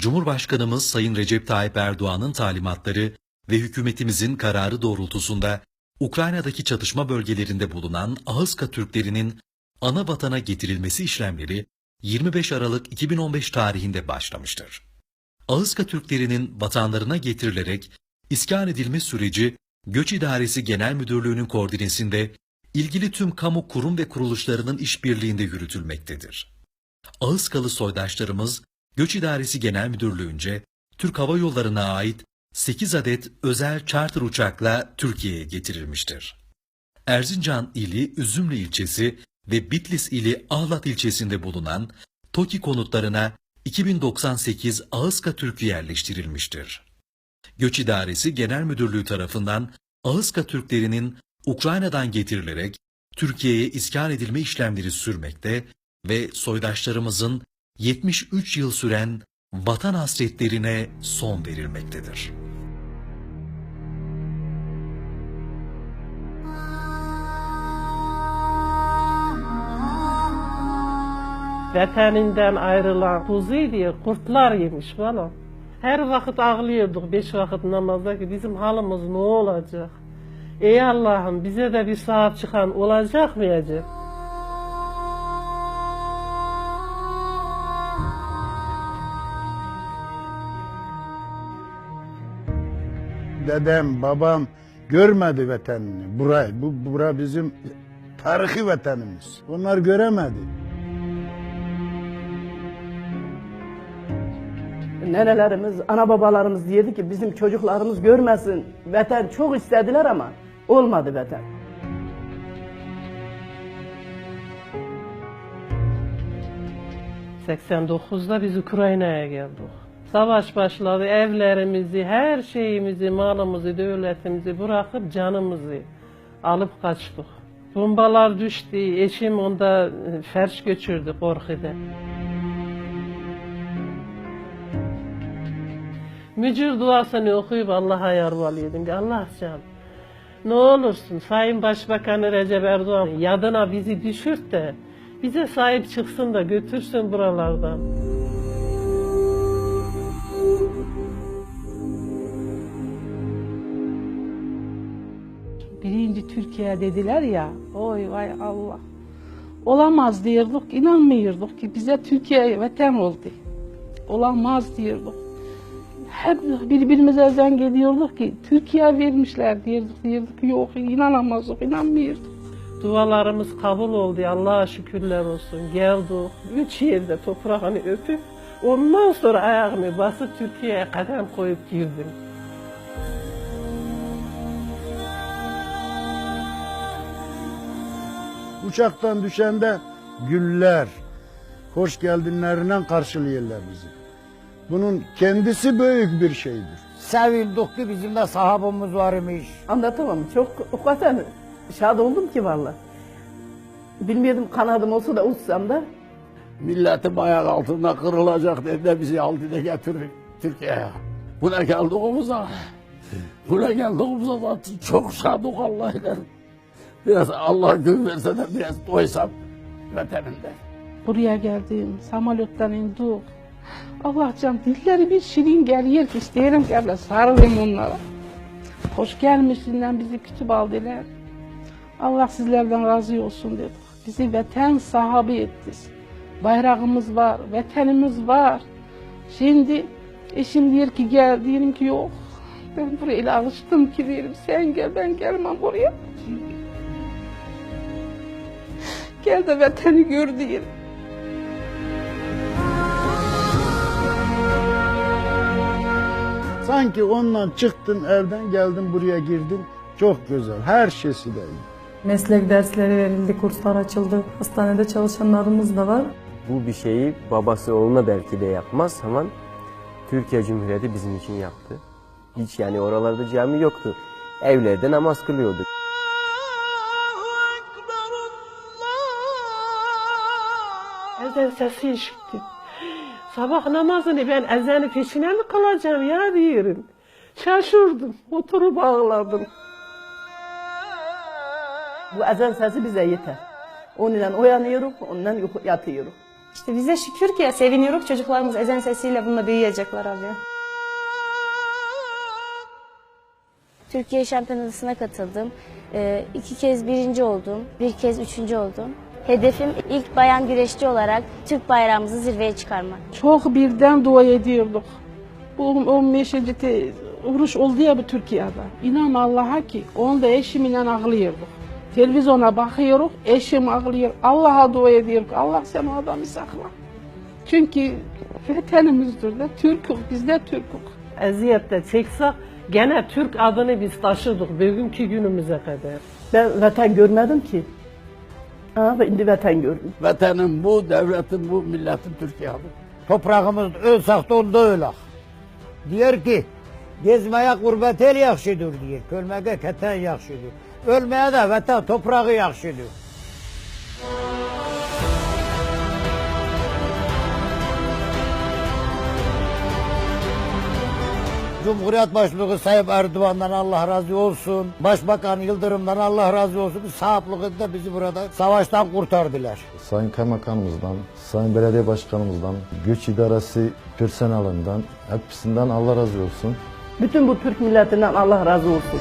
Cumhurbaşkanımız Sayın Recep Tayyip Erdoğan'ın talimatları ve hükümetimizin kararı doğrultusunda Ukrayna'daki çatışma bölgelerinde bulunan Ahıska Türklerinin ana vatana getirilmesi işlemleri 25 Aralık 2015 tarihinde başlamıştır. Ahıska Türklerinin vatanlarına getirilerek iskan edilme süreci Göç İdaresi Genel Müdürlüğü'nün koordinesinde ilgili tüm kamu kurum ve kuruluşlarının işbirliğinde yürütülmektedir. Ağızkalı soydaşlarımız Göç İdaresi Genel Müdürlüğü'nce Türk Hava Yolları'na ait 8 adet özel charter uçakla Türkiye'ye getirilmiştir. Erzincan ili Üzümlü ilçesi ve Bitlis ili Ahlat ilçesinde bulunan TOKİ konutlarına 2098 Ağızka Türk'ü yerleştirilmiştir. Göç İdaresi Genel Müdürlüğü tarafından Ağızka Türklerinin Ukrayna'dan getirilerek Türkiye'ye iskan edilme işlemleri sürmekte ve soydaşlarımızın 73 yıl süren vatan hasretlerine son verilmektedir. Vətənindən ayrılan kuzu diye kurtlar yemiş bana. Her vakit ağlıyorduk beş vakit namazda ki bizim halımız ne olacak? Ey Allah'ım bize de bir sahip çıkan olacak mı dedem, babam görmedi vatanını. Burayı, bu bura bizim tarihi vatanımız. Onlar göremedi. Nenelerimiz, ana babalarımız diyedi ki bizim çocuklarımız görmesin. Vatan çok istediler ama olmadı vatan. ...89'da biz Ukrayna'ya geldik. Savaş başladı, evlerimizi, her şeyimizi, malımızı, devletimizi bırakıp canımızı alıp kaçtık. Bombalar düştü, eşim onda e, ferş göçürdü korkuda. Mücür duasını okuyup Allah'a yarvalıyordum. Allah can, ne olursun Sayın Başbakanı Recep Erdoğan yadına bizi düşürt de bize sahip çıksın da götürsün buralardan. Birinci Türkiye dediler ya, oy vay Allah. Olamaz diyorduk, inanmıyorduk ki bize Türkiye vatan oldu. Olamaz diyorduk. Hep birbirimize zeng ediyorduk ki Türkiye vermişler diyorduk, diyorduk yok inanamazdık, inanmıyorduk. Dualarımız kabul oldu. Allah'a şükürler olsun. Geldik. Üç yerde toprağını öpüp ondan sonra ayağımı basıp Türkiye'ye kadem koyup girdim. Uçaktan düşende güller, hoş geldinlerinden karşılıyorlar bizi. Bunun kendisi büyük bir şeydir. Sevildik ki bizim de sahabımız varmış. Anlatamam. Çok o kadar şad oldum ki valla. Bilmiyordum kanadım olsa da uçsam da. Milletim ayak altında kırılacak dedi de bizi aldı da getirir Türkiye'ye. Buna geldiğimizde, buna geldiğimizde zaten çok sadık Allah'la. Biraz Allah gün verse de biraz doysam vatanımda. Buraya geldim, samalottan indik. Allah can dilleri bir şirin geliyor ki isteyelim ki abla sarılayım onlara. Hoş gelmişsinden bizi kütüp aldılar. Allah sizlerden razı olsun dedik. Bizi vatan sahibi ettiniz. Bayrağımız var, vatanımız var. Şimdi eşim diyor ki gel, diyelim ki yok. Ben buraya alıştım ki diyelim sen gel ben gelmem buraya. Gel de vatanı gör diyelim. Sanki ondan çıktın evden geldin buraya girdin. Çok güzel. Her şeysi de iyi. Meslek dersleri verildi, kurslar açıldı. Hastanede çalışanlarımız da var. bu bir şeyi babası oğluna belki de yapmaz ama Türkiye Cumhuriyeti bizim için yaptı. Hiç yani oralarda cami yoktu. Evlerde namaz kılıyorduk. Ezan sesi işittim. Sabah namazını ben ezanı peşine mi kılacağım ya diyorum. Şaşırdım. Oturup ağladım. Bu ezan sesi bize yeter. Onunla uyanıyoruz, onunla yatıyoruz. İşte bize şükür ki seviniyoruz çocuklarımız ezan sesiyle bununla büyüyecekler abi. Türkiye Şampiyonası'na katıldım. Ee, iki kez birinci oldum, bir kez üçüncü oldum. Hedefim ilk bayan güreşçi olarak Türk bayrağımızı zirveye çıkarmak. Çok birden dua ediyorduk. Bu 15. te- vuruş oldu ya bu Türkiye'de. İnan Allah'a ki onu da eşimle ağlıyorduk. Televizyona bakıyoruz, eşim ağlıyor. Allah'a dua ediyoruz. Allah sen o adamı sakla. Çünkü vatanımızdır da Türk'ük, biz de Türk'ük. Eziyette çeksek gene Türk adını biz taşıdık bugünkü günümüze kadar. Ben vatan görmedim ki. Ama şimdi vatan gördüm. Vatanım bu, devletim bu, milletim Türkiye'dir. Toprağımız ölsek de onda ölək. Diyor ki, gezmeye gurbet el yaxşıdır diyor. Ölmeye keten yaxşıdır. Ölmeye de vatan toprağı yaxşıdır. Cumhuriyet Başkanı Sayın Erdoğan'dan Allah razı olsun. Başbakan Yıldırım'dan Allah razı olsun. Sahaplıkta bizi burada savaştan kurtardılar. Sayın Kaymakamımızdan, Sayın Belediye Başkanımızdan, Güç İdaresi personelinden, hepsinden Allah razı olsun. Bütün bu Türk milletinden Allah razı olsun.